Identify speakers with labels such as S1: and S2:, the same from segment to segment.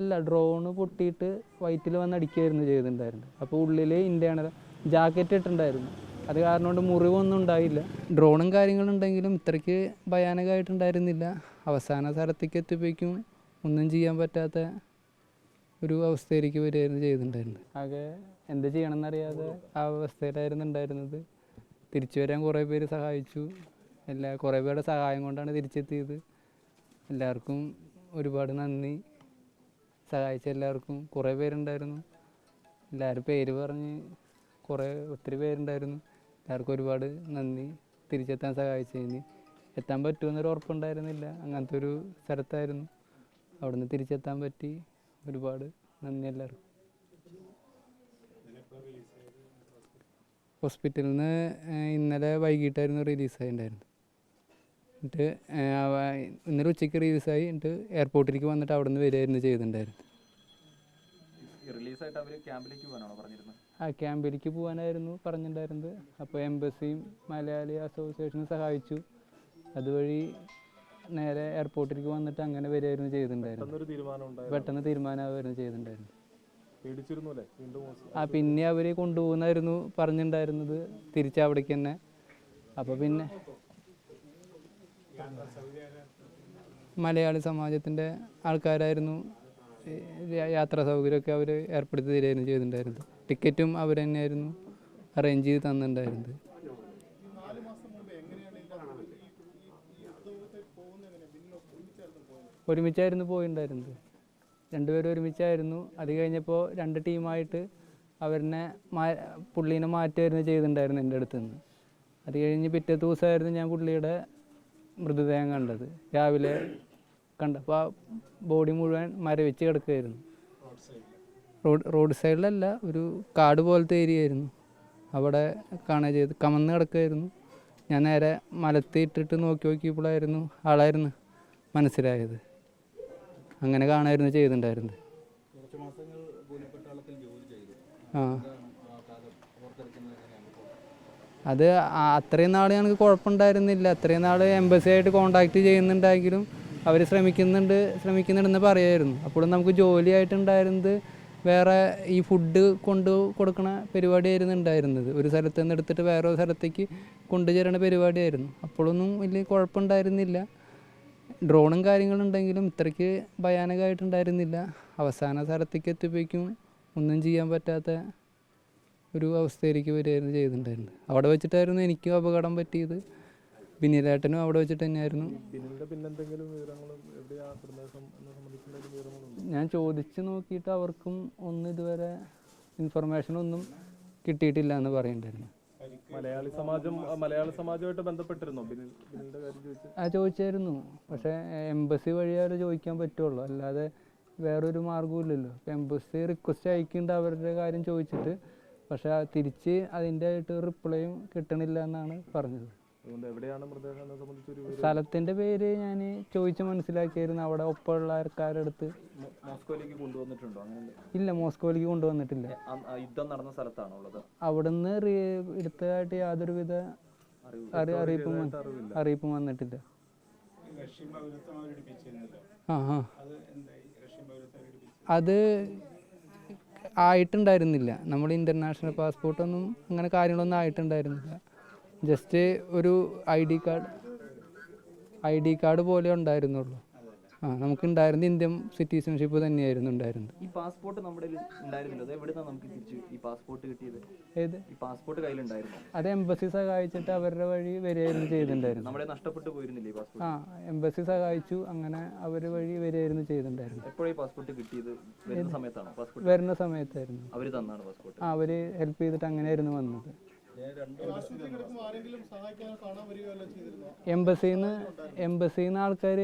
S1: അല്ല ഡ്രോണ് പൊട്ടിയിട്ട് വയറ്റിൽ വന്ന് അടിക്കുകയായിരുന്നു ചെയ്തിട്ടുണ്ടായിരുന്നത്. അപ്പോൾ ഉള്ളിൽ ഇന്ത്യയാണ് ജാക്കറ്റ് ഇട്ടിട്ടുണ്ടായിരുന്നു. അത് കാരണം കൊണ്ട് മുറിവൊന്നും ഉണ്ടായില്ല. ഡ്രോണും കാര്യങ്ങളും ഉണ്ടെങ്കിലും ഇത്രയ്ക്ക് ഭയാനകമായിട്ടുണ്ടായിരുന്നില്ല. അവസാന സ്ഥലത്തേക്ക് എത്തിയപ്പോഴേക്കും ഒന്നും ചെയ്യാൻ പറ്റാത്ത ഒരു അവസ്ഥയിലേക്ക് വരികയായിരുന്നു ചെയ്തിട്ടുണ്ടായിരുന്നത്. ആകെ എന്ത് ചെയ്യണമെന്നറിയാതെ ആ അവസ്ഥയിലായിരുന്നു ഉണ്ടായിരുന്നത്. തിരിച്ചു വരാൻ കുറേ പേര് സഹായിച്ചു. എല്ലാ കുറേ പേരുടെ സഹായം കൊണ്ടാണ് തിരിച്ചെത്തിയത്. എല്ലാവർക്കും ഒരുപാട് നന്ദി. സഹായിച്ച എല്ലാവർക്കും കുറേ പേരുണ്ടായിരുന്നു. എല്ലാവരും പേര് പറഞ്ഞ് കുറേ ഒത്തിരി പേരുണ്ടായിരുന്നു. എല്ലാവർക്കും ഒരുപാട് നന്ദി. തിരിച്ചെത്താൻ സഹായിച്ചതിന്. എത്താൻ പറ്റുമെന്നൊരു ഉറപ്പുണ്ടായിരുന്നില്ല. അങ്ങനത്തെ ഒരു സ്ഥലത്തായിരുന്നു. അവിടുന്ന് തിരിച്ചെത്താൻ പറ്റി. ഒരുപാട് നന്ദി എല്ലാവർക്കും. ഹോസ്പിറ്റലിൽ നിന്ന് ഇന്നലെ വൈകിട്ടായിരുന്നു റിലീസായിട്ടുണ്ടായിരുന്നത്. എന്നിട്ട് ഇന്നലെ ഉച്ചയ്ക്ക് റിലീസായി എന്നിട്ട് എയർപോർട്ടിലേക്ക് വന്നിട്ട് അവിടെ നിന്ന് വരികയായിരുന്നു
S2: ചെയ്തിട്ടുണ്ടായിരുന്നു
S1: ആ ക്യാമ്പിലേക്ക് പോകാനായിരുന്നു പറഞ്ഞിട്ടുണ്ടായിരുന്നത്. അപ്പോൾ എംബസിയും മലയാളി അസോസിയേഷനും സഹായിച്ചു. അതുവഴി നേരെ എയർപോർട്ടിലേക്ക് വന്നിട്ട് അങ്ങനെ വരികയായിരുന്നു
S3: ചെയ്തിട്ടുണ്ടായിരുന്നു
S1: പെട്ടെന്ന് തീരുമാനമായിരുന്നു
S3: ചെയ്തിട്ടുണ്ടായിരുന്നു
S1: ആ പിന്നെ അവർ കൊണ്ടുപോകുന്നായിരുന്നു പറഞ്ഞിട്ടുണ്ടായിരുന്നത് തിരിച്ച് അവിടേക്ക് തന്നെ. അപ്പോൾ പിന്നെ മലയാളി സമാജത്തിന്റെ ആൾക്കാരായിരുന്നു യാത്രാ സൗകര്യമൊക്കെ അവർ ഏർപ്പെടുത്തി തരികയായിരുന്നു ചെയ്തിട്ടുണ്ടായിരുന്നത്. ടിക്കറ്റും അവർ തന്നെയായിരുന്നു അറേഞ്ച് ചെയ്ത് തന്നിട്ടുണ്ടായിരുന്നത്. ഒരുമിച്ചായിരുന്നു പോയിണ്ടായിരുന്നത് രണ്ടുപേരും ഒരുമിച്ചായിരുന്നു. അത് കഴിഞ്ഞപ്പോൾ രണ്ട് ടീമായിട്ട് അവരിനെ മാ പുള്ളീനെ മാറ്റുമായിരുന്നു ചെയ്തിട്ടുണ്ടായിരുന്നു എന്റെ അടുത്ത് നിന്ന് അത് കഴിഞ്ഞ് പിറ്റേ ദിവസമായിരുന്നു ഞാൻ പുള്ളിയുടെ മൃതദേഹം കണ്ടത്. രാവിലെ കണ്ടപ്പോൾ ആ ബോഡി മുഴുവൻ മരവിച്ച് കിടക്കുകയായിരുന്നു റോഡ് റോഡ് സൈഡിലല്ല ഒരു കാട് പോലത്തെ ഏരിയ ആയിരുന്നു അവിടെ കാണുക ചെയ്ത് കമന്ന് കിടക്കുകയായിരുന്നു ഞാൻ നേരെ മലത്തി ഇട്ടിട്ട് നോക്കി നോക്കിയപ്പോഴായിരുന്നു ആളായിരുന്നു മനസ്സിലായത്. അങ്ങനെ കാണായിരുന്നു ചെയ്തിട്ടുണ്ടായിരുന്നത്. ആ. അത് അത്രയും നാൾ ഞങ്ങൾക്ക് കുഴപ്പമുണ്ടായിരുന്നില്ല അത്രയും നാൾ എംബസി ആയിട്ട് കോണ്ടാക്ട് ചെയ്യുന്നുണ്ടെങ്കിലും അവർ ശ്രമിക്കുന്നുണ്ട് ശ്രമിക്കുന്നുണ്ടെന്ന് പറയായിരുന്നു. അപ്പോഴും നമുക്ക് ജോലിയായിട്ടുണ്ടായിരുന്നത് വേറെ ഈ ഫുഡ് കൊണ്ട് കൊടുക്കണ പരിപാടിയായിരുന്നു ഉണ്ടായിരുന്നത്. ഒരു സ്ഥലത്ത് നിന്ന് എടുത്തിട്ട് വേറെ സ്ഥലത്തേക്ക് കൊണ്ടുചേരണ പരിപാടിയായിരുന്നു. അപ്പോഴൊന്നും വലിയ കുഴപ്പമുണ്ടായിരുന്നില്ല ഡ്രോണും കാര്യങ്ങളും ഉണ്ടെങ്കിലും ഇത്രയ്ക്ക് ഭയാനകമായിട്ടുണ്ടായിരുന്നില്ല. അവസാന സ്ഥലത്തേക്ക് എത്തിയപ്പോഴേക്കും ഒന്നും ചെയ്യാൻ പറ്റാത്ത ഒരു അവസ്ഥയിലേക്ക് വരികയായിരുന്നു ചെയ്തിട്ടുണ്ടായിരുന്നത്. അവിടെ വെച്ചിട്ടായിരുന്നു എനിക്കും അപകടം പറ്റിയത്. ബിനിലേട്ടനും അവിടെ വെച്ചിട്ട് തന്നെയായിരുന്നു. ഞാൻ ചോദിച്ച് നോക്കിയിട്ട് അവർക്കും ഒന്നും ഇതുവരെ ഇൻഫർമേഷൻ ഒന്നും കിട്ടിയിട്ടില്ല എന്ന് പറയുന്നുണ്ടായിരുന്നു.
S3: മലയാളി സമാജം ആ, മലയാളി സമാജമായിട്ട് ബന്ധപ്പെട്ടിരുന്നോ
S1: ആ ചോദിച്ചായിരുന്നു. പക്ഷേ എംബസി വഴിയാലും ചോദിക്കാൻ പറ്റുള്ളൂ. അല്ലാതെ വേറൊരു മാർഗവും ഇല്ലല്ലോ എംബസി റിക്വസ്റ്റ് അയക്കുന്നുണ്ട് അവരുടെ കാര്യം ചോദിച്ചിട്ട്. പക്ഷേ തിരിച്ച് അതിന്റെ ആയിട്ട് റിപ്ലൈയും കിട്ടണില്ല എന്നാണ് പറഞ്ഞത്.
S3: സ്ഥലത്തിന്റെ എവിടെയാണ് മൃതദേഹം സംബന്ധിച്ച് ഒരു വിവരം?
S1: പേര് ഞാൻ ചോദിച്ച് മനസ്സിലാക്കിയായിരുന്നു. അവിടെ ഒപ്പമുള്ള ആൾക്കാരുടെ അടുത്ത് ഇല്ല മോസ്കോയിലേക്ക് കൊണ്ടുവന്നിട്ടില്ല.
S2: യുദ്ധം നടന്ന സ്ഥലത്താണോ ഉള്ളത്?
S1: അവിടുന്ന് എടുത്തതായിട്ട് യാതൊരുവിധ അറി അറിയിപ്പും അറിയിപ്പും വന്നിട്ടില്ല. അത് ആയിട്ടുണ്ടായിരുന്നില്ല. നമ്മൾ ഇന്റർനാഷണൽ പാസ്പോർട്ടൊന്നും അങ്ങനെ കാര്യങ്ങളൊന്നും ആയിട്ടുണ്ടായിരുന്നില്ല. ജസ്റ്റ് ഒരു I D card I D card പോലെ ഉണ്ടായിരുന്നുള്ളൂ. ആ നമുക്കുണ്ടായിരുന്ന ഇന്ത്യൻ സിറ്റിസൺഷിപ്പ് തന്നെയായിരുന്നു ഉണ്ടായിരുന്നത്.
S2: ഈ പാസ്പോർട്ട് നമ്മുടെ ഉണ്ടായിരുന്നില്ല. അത് എവിടുന്നാ നമുക്ക് തിരിച്ച് ഈ പാസ്പോർട്ട് കിട്ടിയത്?
S1: ഏത്?
S2: ഈ പാസ്പോർട്ട് കയ്യിലുണ്ടായിരുന്നു?
S1: അത് എംബസി സഹായിച്ചിട്ട് അവരുടെ വഴി വരികയായിരുന്നു ചെയ്തിട്ടുണ്ടായിരുന്നു
S2: നമ്മുടെ നഷ്ടപ്പെട്ടു പോയിരുന്നില്ലേ ഈ പാസ്പോർട്ട്
S1: ആ എംബസി സഹായിച്ചു. അങ്ങനെ അവർ വഴി വരികയായിരുന്നു ചെയ്തിട്ടുണ്ടായിരുന്നു
S2: എപ്പോഴാണ് ഈ പാസ്പോർട്ട് കിട്ടിയത്? വരുന്ന സമയത്താണോ പാസ്പോർട്ട്
S1: വരുന്ന സമയത്തായിരുന്നു.
S2: അവർ തന്നാണ് പാസ്പോർട്ട്
S1: ആ അവർ ഹെൽപ്പ് ചെയ്തിട്ട് അങ്ങനെയായിരുന്നു വന്നത്. എംബസിന്ന് എംബസിന്ന് ആൾക്കാർ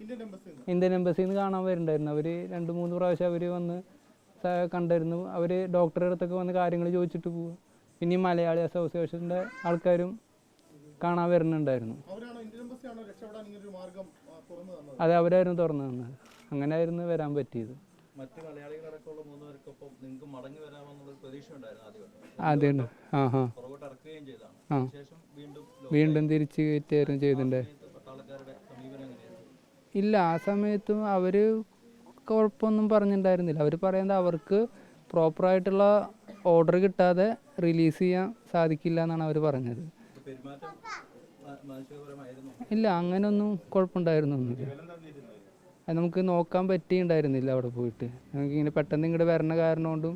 S1: ഇന്ത്യൻ എംബസിന്ന് കാണാൻ വരുന്നുണ്ടായിരുന്നു അവർ രണ്ട് മൂന്ന് പ്രാവശ്യം അവർ വന്ന് കണ്ടായിരുന്നു അവർ ഡോക്ടറുടെ അടുത്തൊക്കെ വന്ന് കാര്യങ്ങൾ ചോദിച്ചിട്ട് പോവുക പിന്നെ മലയാളി അസോസിയേഷന്റെ ആൾക്കാരും കാണാൻ വരുന്നുണ്ടായിരുന്നു അതെ അവരായിരുന്നു തുറന്നു തന്നത്. അങ്ങനെ ആയിരുന്നു വരാൻ പറ്റിയത്.
S4: മറ്റ് മലയാളികളടക്കമുള്ള മൂന്ന് പേർക്കൊപ്പം നിങ്ങൾക്ക് മടങ്ങി വരാമെന്നുള്ള പ്രതീക്ഷ ഉണ്ടായിരുന്നു ആദ്യം
S1: അതെ ആ ആ
S4: പുറകോട്ട് ഇറക്കുകയും ചെയ്താണ്
S1: ആ.
S4: ശേഷം വീണ്ടും
S1: വീണ്ടും തിരിച്ചു കയറ്റുകയായിരുന്നു ചെയ്തിട്ടുണ്ടായിരുന്നു ഇല്ല ആ സമയത്തും അവർ കുഴപ്പമൊന്നും പറഞ്ഞിട്ടുണ്ടായിരുന്നില്ല അവർ പറയുന്നത് അവർക്ക് പ്രോപ്പറായിട്ടുള്ള ഓർഡർ കിട്ടാതെ റിലീസ് ചെയ്യാൻ സാധിക്കില്ല എന്നാണ് അവർ പറഞ്ഞത്. ഇല്ല അങ്ങനൊന്നും കുഴപ്പമുണ്ടായിരുന്നൊന്നുമില്ല അത് നമുക്ക് നോക്കാൻ പറ്റിയിട്ടുണ്ടായിരുന്നില്ല അവിടെ പോയിട്ട്. നമുക്ക് ഇങ്ങനെ പെട്ടെന്ന് ഇങ്ങോട്ട് വരണ കാരണം കൊണ്ടും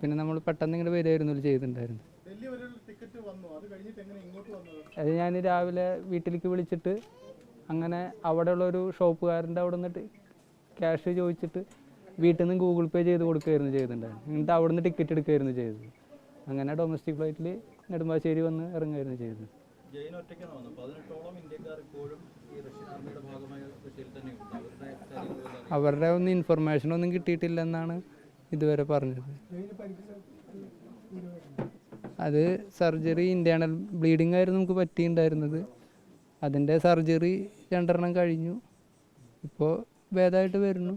S1: പിന്നെ നമ്മൾ പെട്ടെന്ന് ഇങ്ങോട്ട് വരുമായിരുന്നു ചെയ്തിട്ടുണ്ടായിരുന്നു അത് ഞാൻ രാവിലെ വീട്ടിലേക്ക് വിളിച്ചിട്ട് അങ്ങനെ അവിടെയുള്ള ഒരു ഷോപ്പുകാരന്റെ അവിടെ നിന്നിട്ട് ക്യാഷ് ചോദിച്ചിട്ട് വീട്ടിൽ നിന്ന് ഗൂഗിൾ പേ ചെയ്ത് കൊടുക്കുകയായിരുന്നു ചെയ്തിട്ടുണ്ടായിരുന്നു. എന്നിട്ട് അവിടെ നിന്ന് ടിക്കറ്റ് എടുക്കുകയായിരുന്നു ചെയ്തത്. അങ്ങനെ ഡൊമസ്റ്റിക് ഫ്ലൈറ്റിൽ നെടുമ്പാശ്ശേരി വന്ന് ഇറങ്ങുകയായിരുന്നു ചെയ്തത്.
S4: അവരുടെ
S1: ഒന്നും ഇൻഫർമേഷൻ ഒന്നും കിട്ടിയിട്ടില്ല എന്നാണ് ഇതുവരെ പറഞ്ഞത്. അത് സർജറി ഇന്റേണൽ ബ്ലീഡിംഗ് ആയിരുന്നു നമുക്ക് പറ്റിയിട്ടുണ്ടായിരുന്നത്. അതിന്റെ സർജറി രണ്ടെണ്ണം കഴിഞ്ഞു. ഇപ്പോൾ ഭേദമായിട്ട് വരുന്നു.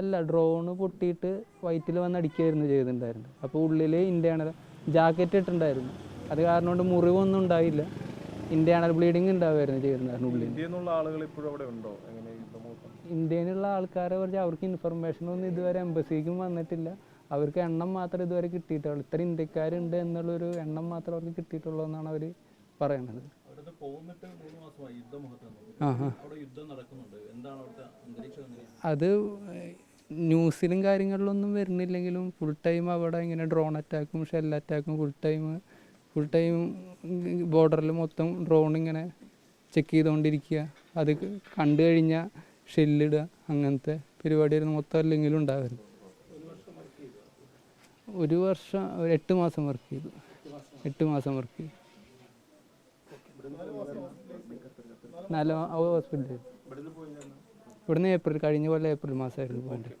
S1: അല്ല ഡ്രോണ് പൊട്ടിയിട്ട് വയറ്റിൽ വന്ന് അടിക്കുകയായിരുന്നു ചെയ്തിട്ടുണ്ടായിരുന്നു അപ്പോൾ ഉള്ളിൽ ഇന്റേണൽ ജാക്കറ്റ് ഇട്ടിട്ടുണ്ടായിരുന്നു. അത് കാരണം കൊണ്ട് മുറിവൊന്നും ഉണ്ടായില്ല. ഇന്റേണൽ ബ്ലീഡിങ് ഉണ്ടാവുമായിരുന്നു ചെയ്തിട്ടുണ്ടായിരുന്നു ഉള്ളിൽ
S3: ഇന്ത്യയിൽ നിന്നുള്ള
S1: ആൾക്കാരെ കുറിച്ച് അവർക്ക് ഇൻഫർമേഷൻ ഒന്നും ഇതുവരെ എംബസിക്കും വന്നിട്ടില്ല. അവർക്ക് എണ്ണം മാത്രം ഇതുവരെ കിട്ടിയിട്ടുള്ളൂ. ഇത്ര ഇന്ത്യക്കാരുണ്ട് എന്നുള്ളൊരു എണ്ണം മാത്രം അവർക്ക് കിട്ടിയിട്ടുള്ളൂ എന്നാണ് അവർ പറയണത്. അത് ന്യൂസിലും കാര്യങ്ങളിലൊന്നും വരുന്നില്ലെങ്കിലും ഫുൾ ടൈം അവിടെ ഇങ്ങനെ ഡ്രോൺ അറ്റാക്കും ഷെൽ അറ്റാക്കും ഫുൾ ടൈം ഫുൾ ടൈം ബോർഡറിൽ മൊത്തം ഡ്രോൺ ഇങ്ങനെ ചെക്ക് ചെയ്തുകൊണ്ടിരിക്കുക അത് കണ്ടു കഴിഞ്ഞാൽ ഷെല്ലിടുക അങ്ങനത്തെ പരിപാടിയായിരുന്നു. മൊത്തം അല്ലെങ്കിലും ഉണ്ടായിരുന്നു ഒരു വർഷം ഒരു എട്ട് മാസം വർക്ക് ചെയ്തു. എട്ട് മാസം വർക്ക് ചെയ്തു. നാല് ഹോസ്പിറ്റലിൽ ഇവിടുന്ന് ഏപ്രിൽ കഴിഞ്ഞ കൊല്ലം ഏപ്രിൽ മാസമായിരുന്നു പോകേണ്ടത്.